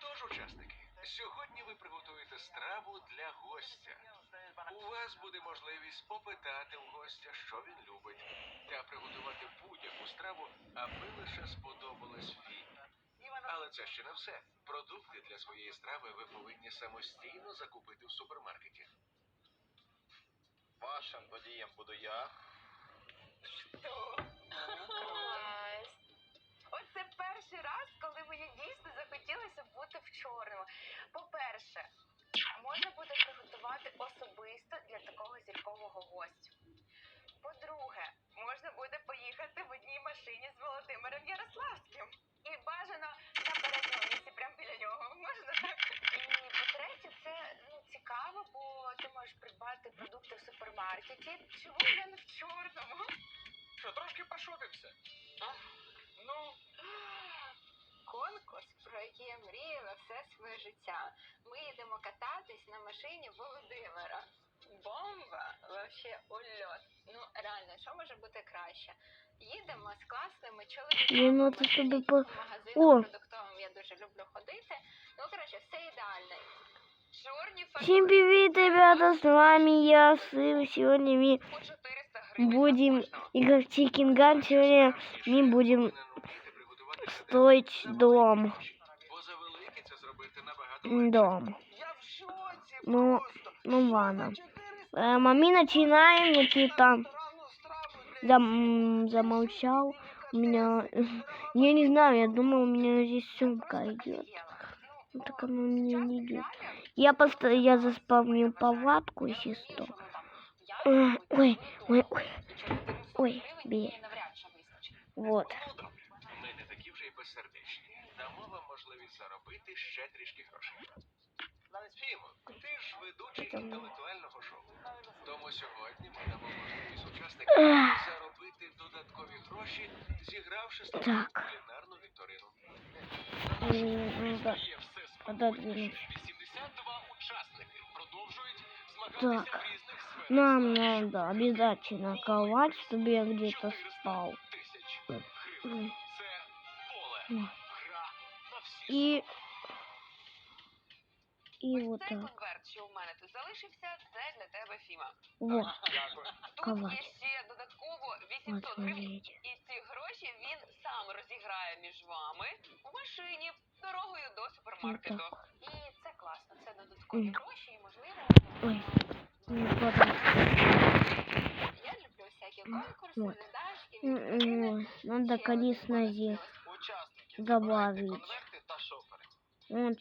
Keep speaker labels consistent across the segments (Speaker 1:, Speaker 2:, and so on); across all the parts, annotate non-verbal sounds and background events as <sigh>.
Speaker 1: Отож, учасники, сьогодні ви приготуєте страву для гостя. У вас буде можливість попитати у гостя, що він любить, та приготувати будь-яку страву, аби лише сподобалось Фі. Але це ще не все. Продукти для своєї страви ви повинні самостійно закупити в супермаркеті.
Speaker 2: Вашим водієм буду я.
Speaker 3: Клас. Перший раз, коли мені дійсно захотілося бути в чорному. По-перше, можна буде приготувати особисто для такого зіркового гостя. По-друге, можна буде поїхати в одній машині з Володимиром Ярославським. І бажано на передньому місці, прямо біля нього. Можна так? І по-третє, це ну, цікаво, бо ти можеш придбати продукти в супермаркеті. Чому я не в чорному?
Speaker 2: Що, трошки пошопився?
Speaker 3: про який я мріяла все своє життя. Ми їдемо кататись на машині Володимира. Бомба! Вообще ульот. Ну реально, що може бути краще? Їдемо з класними чоловіками.
Speaker 4: Ні, ну,
Speaker 3: в
Speaker 4: це
Speaker 3: машині
Speaker 4: тобі
Speaker 3: по
Speaker 4: по-
Speaker 3: магазинам
Speaker 4: О!
Speaker 3: продуктовим я дуже люблю ходити. Ну коротше, все ідеально. Чорні
Speaker 4: Всем привет, ребята, с вами я, Сын. Сегодня мы
Speaker 3: по 400 гривень.
Speaker 4: будем
Speaker 3: на кожного.
Speaker 4: играть в Chicken Gun. Сегодня мы будем строить дом.
Speaker 1: зробити набагато
Speaker 4: Дом.
Speaker 2: я в шоці
Speaker 4: Ну,
Speaker 2: просто.
Speaker 4: ну ладно.
Speaker 2: 400
Speaker 4: Эм, а мы начинаем, я что-то
Speaker 2: ресторанну страву, блядь.
Speaker 4: зам- замолчал. У меня, <laughs> я не знаю, я думал, у меня здесь сумка идет. Ну, так оно у меня не идет. Я просто, я заспавнил палатку, если что. Ой, ой, ой, ой. Ой, бе. Вот.
Speaker 1: Ну добре, ми не такі вже й безсердечні. Дамо вам можливість заробити ще трішки грошей. Фімо, ти ж ведучий інтелектуального шоу. Тому сьогодні ми дамо можливість учасникам заробити додаткові гроші, зігравши з тобою
Speaker 4: Так.
Speaker 1: кулінарну вікторину.
Speaker 4: М, да.
Speaker 1: Є все
Speaker 4: Отодвинуть.
Speaker 1: 82 учасники продовжують
Speaker 4: Так.
Speaker 1: змагатися в різних сферах.
Speaker 4: Нам надо обязательно ковать, чтобы я где-то спал.
Speaker 1: тисяч
Speaker 4: М.
Speaker 1: гривень. Це поле.
Speaker 4: М.
Speaker 1: Гра на всі
Speaker 4: И... И
Speaker 3: Ось
Speaker 4: вот
Speaker 3: цей
Speaker 4: так.
Speaker 3: конверт, що у мене тут залишився, це для тебе, Фіма.
Speaker 4: Вот,
Speaker 2: Дякую.
Speaker 3: Тут
Speaker 4: Ковач.
Speaker 3: є ще додатково
Speaker 4: вот
Speaker 3: 800 гривень.
Speaker 4: смотрите.
Speaker 3: І ці гроші він сам розіграє між вами у машині дорогою до супермаркету.
Speaker 4: так.
Speaker 3: І це класно. Це додаткові
Speaker 4: Мгм.
Speaker 3: гроші, і можливо.
Speaker 4: Ой. Ну, потом.
Speaker 3: Я люблю всякі
Speaker 4: М,
Speaker 3: конкурси,
Speaker 4: вот.
Speaker 3: задачки,
Speaker 4: М,
Speaker 3: вікторини.
Speaker 4: м, Надо
Speaker 3: Ще один
Speaker 4: колесо
Speaker 3: бонус
Speaker 4: здесь.
Speaker 3: плюс.
Speaker 2: Учасники,
Speaker 4: Добавить.
Speaker 2: забирайте конверти та шопери.
Speaker 4: Вот.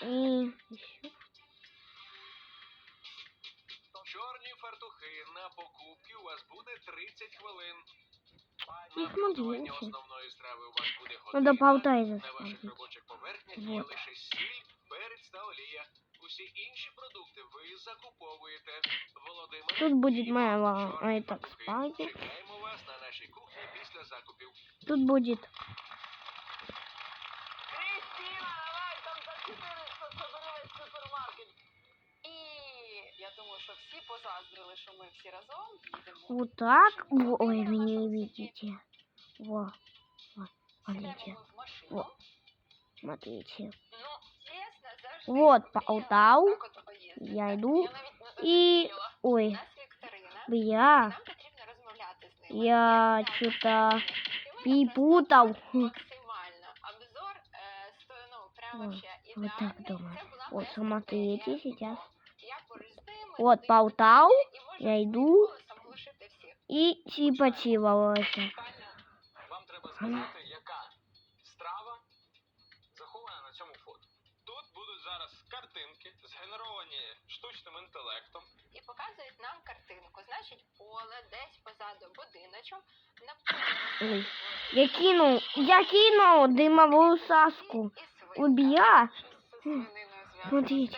Speaker 3: Я всіх заберу.
Speaker 4: И...
Speaker 1: Чорні фартухи на покупки у вас буде 30 хвилин.
Speaker 4: Ну,
Speaker 1: На приготування
Speaker 4: смотрите.
Speaker 1: основної страви у вас буде
Speaker 4: Надо
Speaker 1: година.
Speaker 4: полтай
Speaker 1: На ваших
Speaker 4: заспавнить.
Speaker 1: робочих поверхнях є
Speaker 4: Вот.
Speaker 1: лише сіль, перець та олія. Усі інші продукти ви закуповуєте. Володимир,
Speaker 4: Тут будет
Speaker 1: Фіма,
Speaker 4: моя ла-
Speaker 1: чорні
Speaker 4: а, это,
Speaker 1: фартухи.
Speaker 4: спальня.
Speaker 1: Чекаємо вас на нашій кухні після закупів.
Speaker 4: Тут будет...
Speaker 3: що всі позаздрили, що ми всі разом їдемо.
Speaker 4: Вот так. Во- Ой, вы не видите. Во. Вот. Смотрите.
Speaker 3: Сідаємо в машину.
Speaker 4: Во. Смотрите.
Speaker 3: Ну, чесно, завжди
Speaker 4: Вот,
Speaker 3: мріяла
Speaker 4: Полтаву.
Speaker 3: так от поїздити.
Speaker 4: Я йду.
Speaker 3: Я навіть не
Speaker 4: І...
Speaker 3: зрозуміла. У
Speaker 4: Ой.
Speaker 3: нас вікторина.
Speaker 4: Я...
Speaker 3: Нам потрібно розмовляти з ними.
Speaker 4: Я
Speaker 3: знаю,
Speaker 4: чё-то
Speaker 3: що вони. І ми
Speaker 4: перепутал.
Speaker 3: якраз Максимально. Обзор е, сто- ну, прямо
Speaker 4: Ой,
Speaker 3: вообще
Speaker 4: вот так
Speaker 3: ідеальний.
Speaker 4: думаю.
Speaker 3: Це була
Speaker 4: Вот,
Speaker 3: моя
Speaker 4: смотрите
Speaker 3: стратегія.
Speaker 4: сейчас. Вот
Speaker 3: і можу
Speaker 4: я йду.
Speaker 3: всіх.
Speaker 4: И чипачивалась.
Speaker 2: Вам треба сказати, яка страва захована на цьому фото. Тут будуть зараз картинки, згенеровані штучним інтелектом.
Speaker 3: І показують нам картинку. Значить, поле десь позаду будиночок. На
Speaker 4: Ой. Я кинул, я кинул дымовую саску. Убья. Смотрите,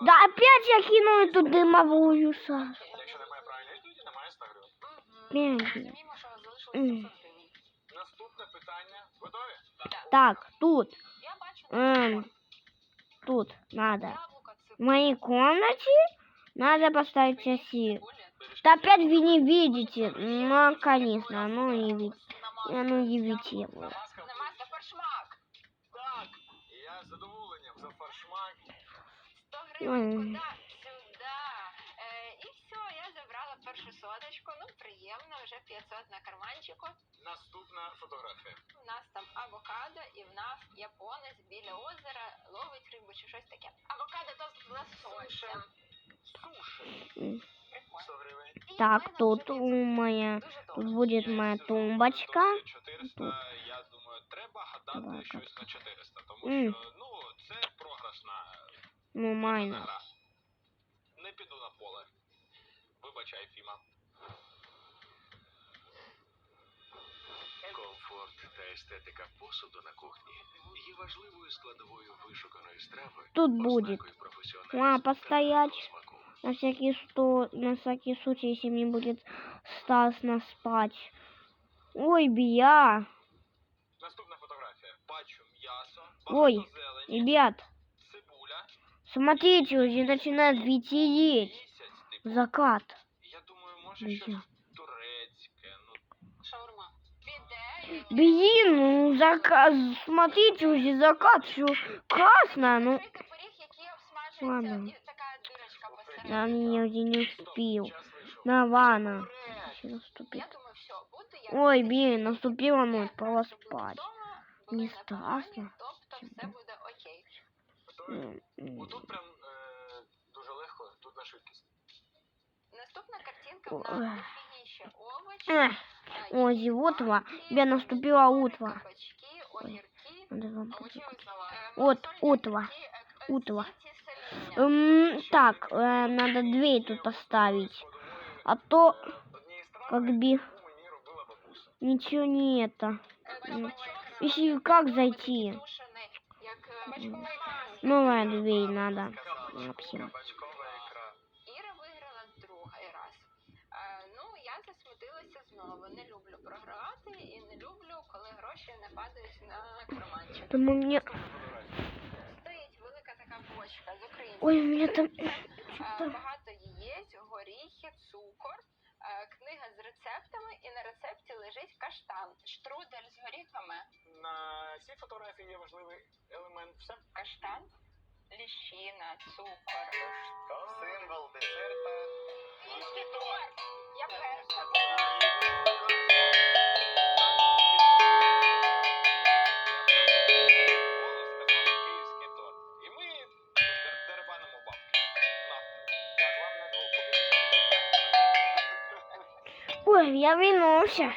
Speaker 2: Важливо,
Speaker 4: Да опять я кину эту дымовую сажу.
Speaker 2: якщо немає правильної відповіді, немає 100 гривень.
Speaker 3: Мгм.
Speaker 4: Мгм.
Speaker 3: Розуміємо, що залишилось
Speaker 4: М.
Speaker 3: 700 гривень.
Speaker 2: Наступне питання. Готові?
Speaker 4: Так, тут,
Speaker 3: Я бачу
Speaker 4: Ем,
Speaker 3: на
Speaker 4: тут надо.
Speaker 3: яблуко,
Speaker 4: В
Speaker 3: цибуля,
Speaker 4: моей комнате надо поставить часи.
Speaker 3: цибуля,
Speaker 4: Да опять вы не видите. Ну, конечно, ну не видите.
Speaker 3: намазка,
Speaker 4: Я ну не видите его. Ой.
Speaker 3: куди? Сюди. Е, і все, я забрала першу соточку. Ну, приємно, вже 500 на карманчику.
Speaker 2: Наступна фотографія.
Speaker 3: У нас там авокадо, і в нас японець біля озера ловить рибу чи щось таке. Авокадо то з лососем.
Speaker 2: Суші.
Speaker 4: М.
Speaker 3: Прикольно.
Speaker 2: 100 гривень.
Speaker 3: І в
Speaker 4: Так,
Speaker 3: мене
Speaker 4: тут
Speaker 3: вже
Speaker 4: у
Speaker 3: 500.
Speaker 4: моя,
Speaker 3: Дуже
Speaker 4: тут
Speaker 3: добре.
Speaker 4: будет
Speaker 2: Я
Speaker 4: моя
Speaker 2: сижу,
Speaker 4: тумбочка.
Speaker 2: досі 400, я думаю, треба гадати
Speaker 4: Давай,
Speaker 2: щось на 400, тому
Speaker 4: М.
Speaker 2: що, ну, це програшна
Speaker 4: Ну,
Speaker 2: програшна
Speaker 4: майна.
Speaker 2: гра. Не піду на поле. Вибачай, Фіма.
Speaker 1: Комфорт та естетика посуду на кухні є важливою складовою вишуканої страви.
Speaker 4: Тут
Speaker 1: ознакою
Speaker 4: будет.
Speaker 1: професіоналізму
Speaker 4: А,
Speaker 1: та
Speaker 4: постоять.
Speaker 1: гарного смаку.
Speaker 4: На всякий сто, на всякий случай, если мне будет Стас нас спать. Ой, бия.
Speaker 2: Наступна фотографія. Бачу м'ясо,
Speaker 4: Ой,
Speaker 2: багато зелені,
Speaker 4: Ребят,
Speaker 2: цибуля,
Speaker 4: смотрите, уже начинает ветереть.
Speaker 2: місяць, типу.
Speaker 4: Закат.
Speaker 2: Я думаю, може
Speaker 4: Бля.
Speaker 2: щось турецьке, ну,
Speaker 3: Шаурма. Піде. і-
Speaker 4: Блин, ну закат, смотрите, уже закат, все красно, ну.
Speaker 3: Відкрийте пиріг, який обсмажується,
Speaker 4: Ладно.
Speaker 3: і така дирочка
Speaker 4: Я
Speaker 3: посередині.
Speaker 4: мне уже не успел.
Speaker 2: час вийшов.
Speaker 4: На ванна.
Speaker 2: Турецьке.
Speaker 4: Еще наступит.
Speaker 3: Я думаю, все, буду я.
Speaker 4: Ой,
Speaker 3: робити
Speaker 4: блин,
Speaker 3: сьогодні.
Speaker 4: наступила
Speaker 3: Я
Speaker 4: ночь, пора
Speaker 3: краще буду
Speaker 4: спать.
Speaker 3: вдома,
Speaker 4: Не
Speaker 3: буду на
Speaker 4: страшно?
Speaker 3: дивані,
Speaker 2: Готові?
Speaker 4: М, м.
Speaker 2: Отут прям е, дуже легко, тут на швидкість.
Speaker 3: Наступна картинка в
Speaker 4: Ой.
Speaker 3: нас дофігіще овочі.
Speaker 4: Эх,
Speaker 3: а,
Speaker 4: Ой,
Speaker 3: є
Speaker 4: зевотва.
Speaker 3: банки,
Speaker 4: Тебе наступила
Speaker 3: помідори,
Speaker 4: утва.
Speaker 3: Кабачки, огірки.
Speaker 4: Надо вам
Speaker 3: Овочеві
Speaker 4: показать.
Speaker 3: слова. Е,
Speaker 4: От,
Speaker 3: малосольні
Speaker 4: утва.
Speaker 3: огірки, е,
Speaker 4: Утва.
Speaker 3: ці соління.
Speaker 4: М, так, э, надо две тут оставить. А то,
Speaker 2: Однієї страви,
Speaker 4: как би,
Speaker 2: яку мені робила бабуся.
Speaker 4: ничего не это.
Speaker 3: Е, кабачок,
Speaker 4: Если
Speaker 3: е,
Speaker 4: как
Speaker 3: робить
Speaker 4: зайти?
Speaker 3: тушений, як е,
Speaker 4: М.
Speaker 3: кабачковий масло.
Speaker 4: Новая дверь надо. Вообще.
Speaker 2: Кабачкова ікра.
Speaker 3: Іра виграла другий раз. Е, ну, я засмутилася знову. Не люблю програвати і не люблю, коли гроші не падають на карманчик.
Speaker 4: Там у меня...
Speaker 3: Стоїть велика така бочка з українським.
Speaker 4: Ой, у меня там...
Speaker 3: Е, багато яєць, горіхи, цукор, е, Книга з рецептами, і на рецепті лежить каштан, штрудель з горіхами,
Speaker 2: На цій фотографії є важливий елемент. Все.
Speaker 3: каштан, ліщина, цукор.
Speaker 2: Символ десерта.
Speaker 3: Торт. Я перша.
Speaker 4: я вернулся.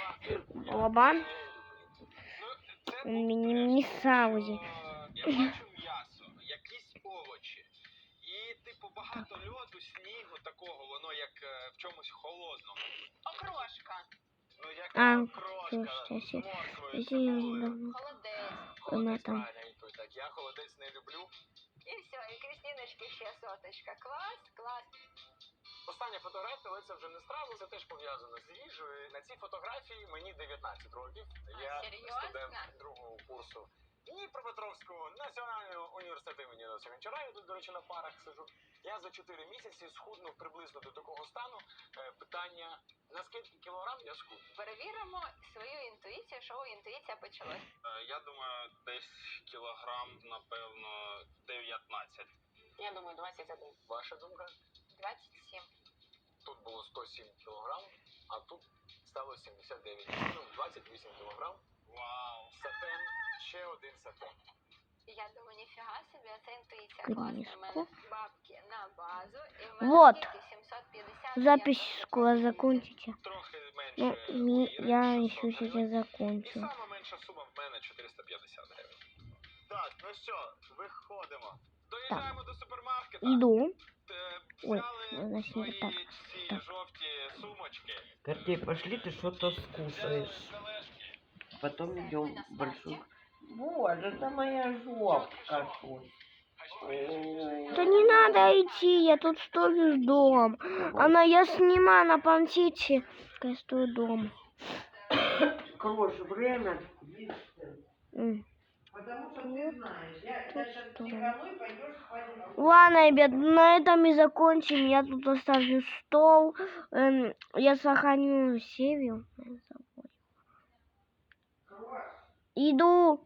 Speaker 4: Бабан.
Speaker 2: Ну, це
Speaker 4: У
Speaker 2: був
Speaker 4: меня
Speaker 2: треш,
Speaker 4: не
Speaker 2: тому
Speaker 4: саузи.
Speaker 2: що Я бачу м'ясо, якісь овочі. І, типу, багато льоду, снігу такого, воно як е, в чомусь холодному.
Speaker 3: Окрошка,
Speaker 2: Ну, як
Speaker 4: А,
Speaker 2: крошка
Speaker 4: слушайте,
Speaker 2: з
Speaker 4: если-
Speaker 2: морквою,
Speaker 4: если я
Speaker 2: цибулею.
Speaker 4: давно-
Speaker 3: холодець.
Speaker 2: Холодець,
Speaker 4: там.
Speaker 2: правильно відповідь. Так, я холодець не люблю.
Speaker 3: І все, і Крістіночки ще соточка. Клас, клас.
Speaker 2: Остання фотографія, але це вже не страва, це теж пов'язано з їжею. На цій фотографії мені 19 років. Я
Speaker 3: серйозно?
Speaker 2: студент другого курсу Дніпропетровського національного університету імені Гончара. Я тут, до речі, на парах сижу. Я за 4 місяці схуднув приблизно до такого стану. Е, Питання, на скільки кілограм я схуднув?
Speaker 3: Перевіримо свою інтуїцію, шоу інтуїція почалось.
Speaker 2: Е, Я думаю, десь кілограм, напевно, 19.
Speaker 3: Я думаю, 21.
Speaker 2: Ваша думка?
Speaker 3: 27.
Speaker 2: Тут було 107 кілограм, а тут стало 79. Ну, 28 кілограм. Вау! Сатен, ще один сатен.
Speaker 3: Я думаю, ніфіга собі, а це інтуїція класна. У
Speaker 4: Книжку.
Speaker 3: мене бабки на базу. І в мене
Speaker 4: Вот.
Speaker 3: скільки? 750.
Speaker 4: Запись
Speaker 3: я
Speaker 4: скоро
Speaker 3: просто
Speaker 4: закончите.
Speaker 2: Трохи менше.
Speaker 4: Ну,
Speaker 2: у
Speaker 4: ми-
Speaker 2: Іри,
Speaker 4: я
Speaker 2: 600
Speaker 4: еще сейчас
Speaker 2: гривень. І
Speaker 4: закончу.
Speaker 2: сама менша сума в мене 450 гривень. Так, ну що, виходимо. Доїжджаємо до супермаркета.
Speaker 4: Иду.
Speaker 2: Е,
Speaker 4: Ой,
Speaker 2: Взяли
Speaker 4: значит,
Speaker 2: свої
Speaker 4: так,
Speaker 2: ці
Speaker 4: так.
Speaker 2: жовті сумочки.
Speaker 5: Гордей, пошли ты что-то скушаешь.
Speaker 2: Залежки.
Speaker 5: Потом идем в большую Боже, это моя жопка тут. Ой.
Speaker 4: Да не надо идти, я тут стою дом. Она, я снимаю на панчите, я стою дома.
Speaker 5: Крош, время. видишь,
Speaker 4: М.
Speaker 5: Потому что ты знаешь, я сейчас
Speaker 4: что?
Speaker 5: психану и пойдешь спать.
Speaker 4: Ладно, ребят, на этом и закончим. Я тут оставлю стол. Эм, я сохраню серию. Иду.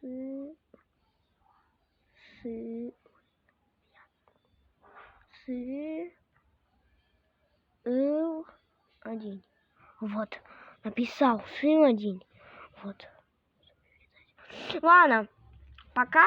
Speaker 4: С- с- с- ыл один. Вот, написал сын один. Вот. Ладно, пока.